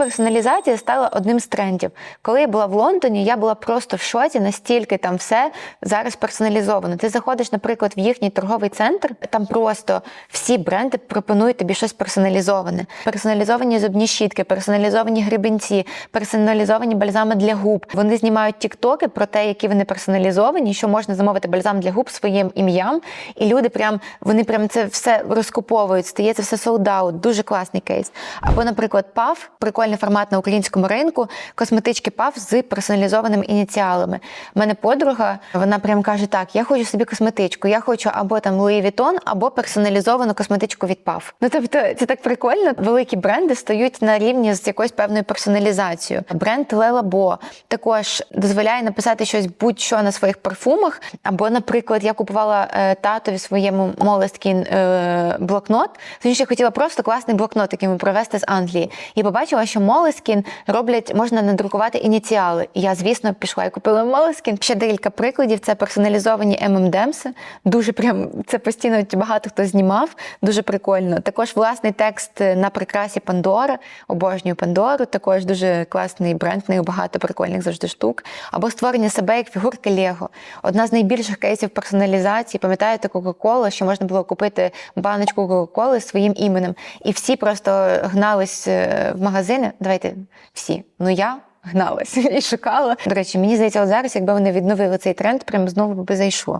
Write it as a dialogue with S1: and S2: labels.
S1: Персоналізація стала одним з трендів. Коли я була в Лондоні, я була просто в шоці, настільки там все зараз персоналізовано. Ти заходиш, наприклад, в їхній торговий центр, там просто всі бренди пропонують тобі щось персоналізоване. Персоналізовані зубні щітки, персоналізовані гребінці, персоналізовані бальзами для губ. Вони знімають тіктоки про те, які вони персоналізовані, що можна замовити бальзам для губ своїм ім'ям. І люди прям вони прям це все розкуповують, стає це все солдаут. Дуже класний кейс. Або, наприклад, PAF, прикольний формат на українському ринку, косметички PAF з персоналізованими ініціалами. У мене подруга, вона прям каже: так, я хочу собі косметичку, я хочу або там Louis Vuitton, або персоналізовану косметичку від PAF. Ну тобто, це так прикольно. Великі бренди стають на рівні з якоюсь певною персоналізацією. Бренд Лелабо також дозволяє написати щось будь-що на своїх парфумах. Або, наприклад, я купувала е, татові своєму Moleskine е, блокнот. Тому що я хотіла просто класний блокнот, який ми привезти з Англії. І побачила, що Moleskine роблять, можна надрукувати ініціали. І я, звісно, пішла і купила Moleskine. Ще декілька прикладів. Це персоналізовані M&M's. Дуже прям це постійно багато хто знімав. Дуже прикольно. Також власний текст на прикрасі Пандора. Обожнюю Пандору. Також дуже класний бренд, в багато прикольних завжди штук. Або створення себе як фігурки Лего. Одна з найбільших кейсів персоналізації. Пам'ятаєте, Кока-Кола, що можна було купити баночку Кока-Коли своїм іменем. І всі просто гнались е, в магазини. Давайте всі. Ну я. Гналась і шукала. До речі, мені здається, от зараз, якби вони відновили цей тренд, прям знову би зайшло.